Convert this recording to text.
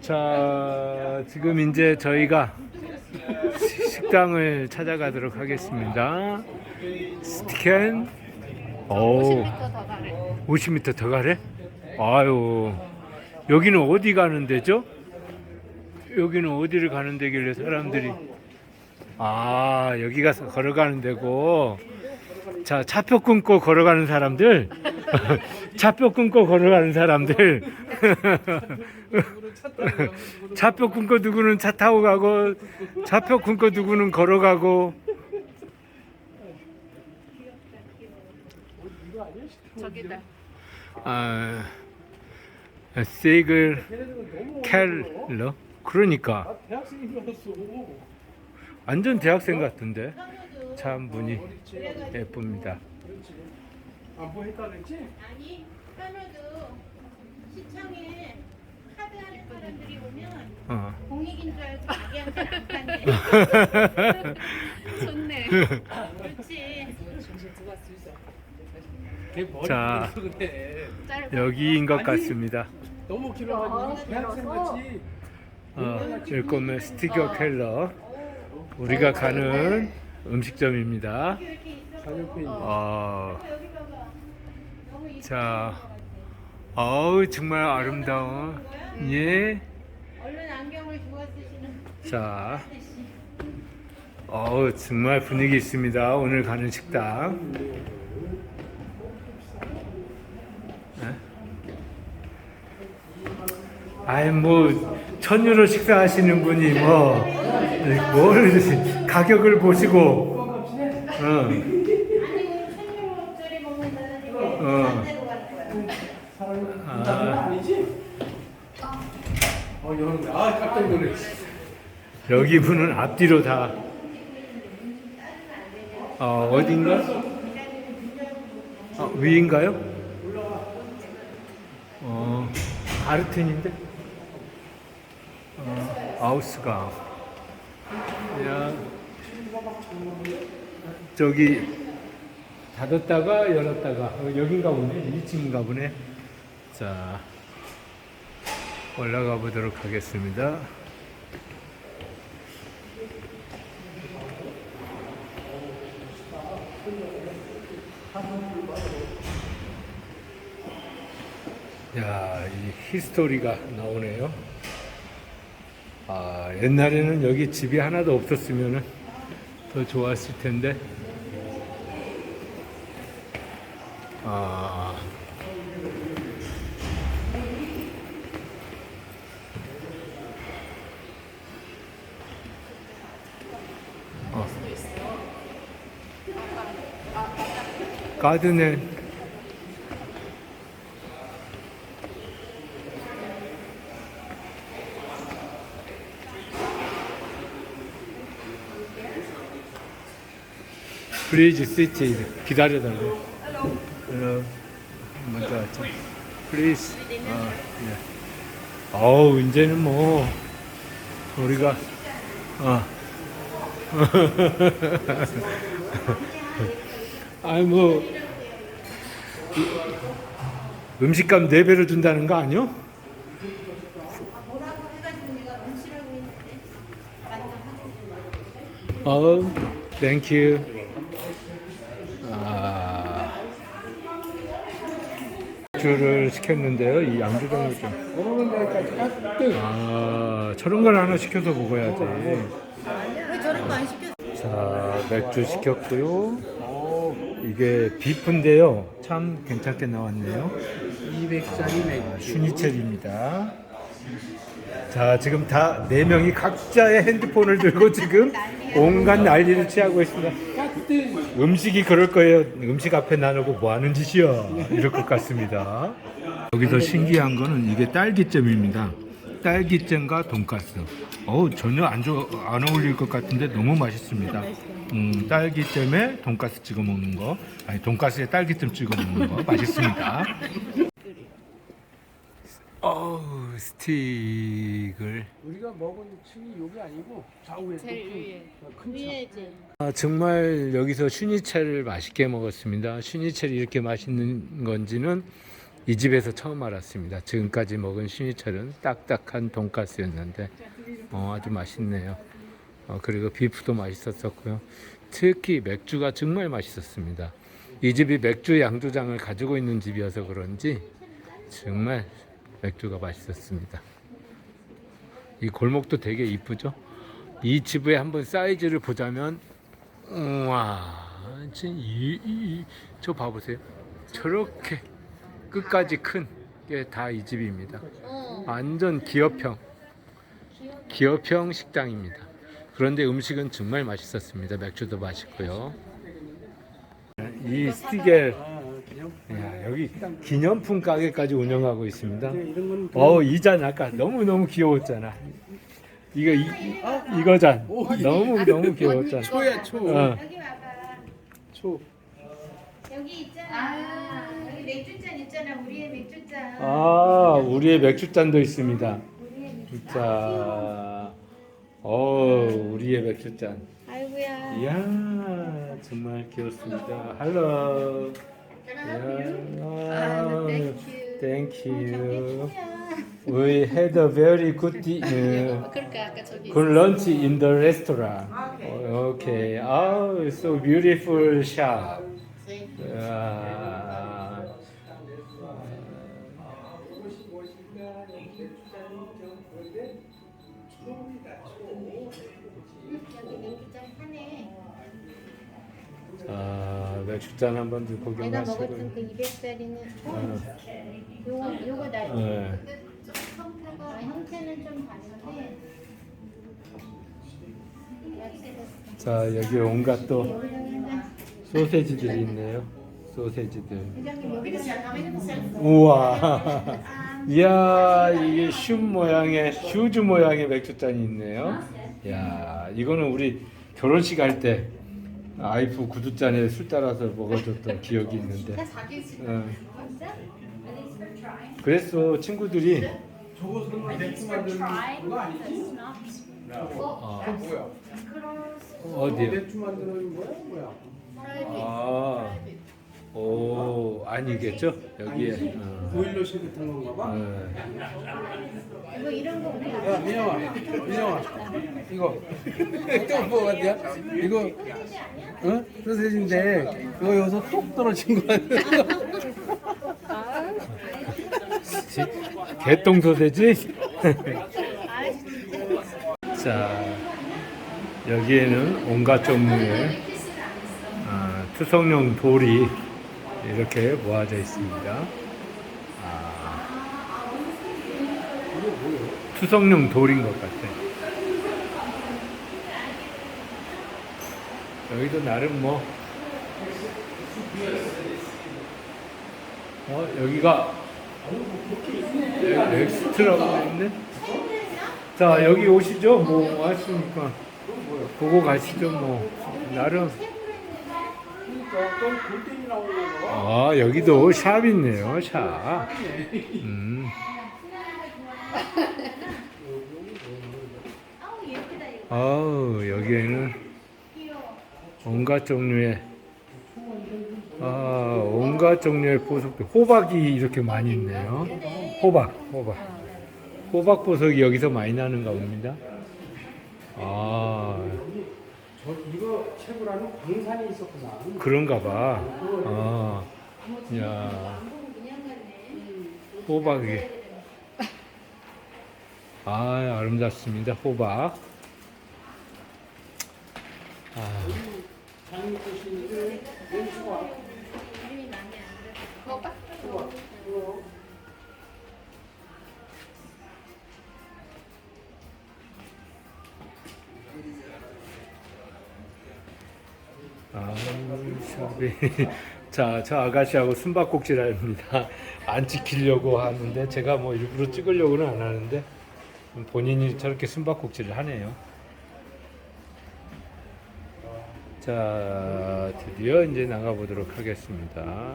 자, 지금 이제 저희가 시- 식당을 찾아가도록 하겠습니다. 스티켄. 오, 50m 더 가래? 아유, 여기는 어디 가는 데죠? 여기는 어디를 가는 데길래 사람들이 아 여기가 걸어가는 데고 자 차표 끊고 걸어가는 사람들 차표 끊고 걸어가는 사람들 차표 끊고 누구는 차 타고 가고 차표 끊고 누구는 걸어가고 저기다. 아 세이글 캘러 그러니까. 완전 대학생 같은데 참 분이 예쁩니다. 안 보였다 그랬지? 아니, 현우도 시청에 카드 하는 사람들이 오면 어. 공익인 줄 알고 자기한테 안 판대. 좋네. 그렇지. 걔 머리 자. 길어서 그래. 짧아. 여기인 것 아니. 같습니다. 너무 길어가지고 대학생 같이. 어, 일곱의 스티커 켈러 우리가 가는 음식점입니다. 있네. 어, 자, 어우 정말 아름다워. 예. 얼른 안경을 주워 쓰시는 자, 어우 정말 분위기 있습니다. 오늘 가는 식당. 네? 아이 뭐 천유로 식사하시는 분이 뭐 뭘 가격을 보시고 어, 아니 우리 천유로짜리 먹는 사람이 어. 반대로 가는 거야. 아, 아니지? 어, 여러분, 아, 깜짝 놀래. 여기 분은 앞뒤로 다 어, 어딘가? 어, 위인가요? 어, 아르텐인데? 어, 아우스가. 야, 저기 닫았다가 열었다가 어, 여긴가 보네. 1층인가 보네. 자, 올라가 보도록 하겠습니다. 야, 이 히스토리가 나오네요. 아, 옛날에는 여기 집이 하나도 없었으면 더 좋았을 텐데. 아. 가든에 브리지 시티 기다려달래. 헬로. 먼저 왔죠. 플리즈. 어, 네. 어우, 이제는 뭐, 우리가, 어. 아니, 뭐, 이- 음식값 4배로 준다는 거 아니요? 어, 땡큐. 아, 주를 시켰는데요. 이 양조장을 좀. 아, 저런 걸 하나 시켜서 먹어야지. 자, 맥주 시켰고요. 이게 비프인데요. 참 괜찮게 나왔네요. 200짜리 맥주. 슈니첼입니다. 자, 지금 다 네 명이 각자의 핸드폰을 들고 지금 온갖 난리를 취하고 있습니다. 음식이 그럴 거예요. 음식 앞에 나누고 뭐 하는 짓이야. 이럴 것 같습니다. 여기서 신기한 거는 이게 딸기잼입니다. 딸기잼과 돈가스. 어우, 전혀 안, 좋, 안 어울릴 것 같은데 너무 맛있습니다. 음, 딸기잼에 돈가스 찍어 먹는 거. 아니, 돈가스에 딸기잼 찍어 먹는 거. 맛있습니다. 어우, 스틱을. 우리가 먹은 층이 여기 아니고 좌우에 제일 위에. 큰 층. 위에지. 아, 정말 여기서 슈니첼을 맛있게 먹었습니다. 슈니첼이 이렇게 맛있는 건지는 이 집에서 처음 알았습니다. 지금까지 먹은 신이철은 딱딱한 돈가스였는데 어, 아주 맛있네요. 어, 그리고 비프도 맛있었었고요. 특히 맥주가 정말 맛있었습니다. 이 집이 맥주 양조장을 가지고 있는 집이어서 그런지 정말 맥주가 맛있었습니다. 이 골목도 되게 이쁘죠? 이 집의 한번 사이즈를 보자면 우와 진짜 이, 이, 저 봐보세요 저렇게 끝까지 큰 게 다 이 집입니다 어. 완전 기업형 기업형 식당입니다 그런데 음식은 정말 맛있었습니다 맥주도 맛있고요 이 스티겔 야, 여기 기념품 가게까지 운영하고 있습니다 어, 이잔 아까 너무 너무 귀여웠잖아. 이거 이, 이거 잔 너무 너무 귀여웠잖아. 초야 초. 어. 여기 와봐. 초. 여기 있잖아. 여기 맥주잔 있잖아. 우리의 맥주잔. 아, 우리의 맥주 잔도 있습니다. 우리의 맥주. 자, 어, 우리의 맥주 잔. 아이고야. 이야, 정말 귀엽습니다. 할로. 아, 이야, thank you. thank 어, you. We had a very good, di- uh, 그러니까 아까 저기. good lunch in the restaurant. Okay. Oh, so beautiful shop. 아, 아, 맥주잔 한번 더 내가 구경하시고. 먹었던 그 200짜리는 어, 요거 요거 나. 네. 형태가 형태는 좀 다른데. 자, 여기 온갖 또 소세지들이 있네요. 소세지들. 우와. 이야, 이게 슈 모양의 슈즈 모양의 맥주잔이 있네요. 야, 이거는 우리 결혼식 할 때 아이프 구두잔에 술 따라서 먹어줬던 기억이 있는데. 어. 그래서 친구들이 저거 설마 맥주 만드는 거 아니지? 어, 그거 뭐야? 어디요? 맥주 만드는 거야? 뭐야? 아, 오, 아니겠죠? 여기에. 어. 보일러 실 같은 건가 봐? 어. 뭐 이런 거 우리 야, 민영아, 민영아, 이거 또뭐 같냐? 이거 어? 소세지인데 이거 여기서 똑 떨어진 거 아니야? 개똥 소세지? 자, 여기에는 온갖 종류의 아, 투성용 돌이 이렇게 모아져 있습니다. 아, 투성용 돌인 것 같아. 여기도 나름 뭐, 어, 여기가 에- 엑스트라고 있네. 자 여기 오시죠. 뭐 왔으니까 보고 가시죠. 뭐 나름. 아 여기도 샵 있네요. 샵. 음. 아우 여기에는 온갖 종류의 아 온갖 종류의 보석들 호박이 이렇게 많이 있네요. 호박 호박 호박 보석이 여기서 많이 나는가 봅니다. 아 저 이거 채굴하는 광산이 있었구나. 그런가 봐. 아, 야, 호박이. 아, 아름답습니다. 호박. 아, 장미 꽃인데 왼수가 이름이 마음에 안 들어. 먹어 샵이. 자, 저 아가씨하고 숨바꼭질합니다. 안 찍히려고 하는데 제가 뭐 일부러 찍으려고는 안 하는데 본인이 저렇게 숨바꼭질을 하네요. 자, 드디어 이제 나가 보도록 하겠습니다.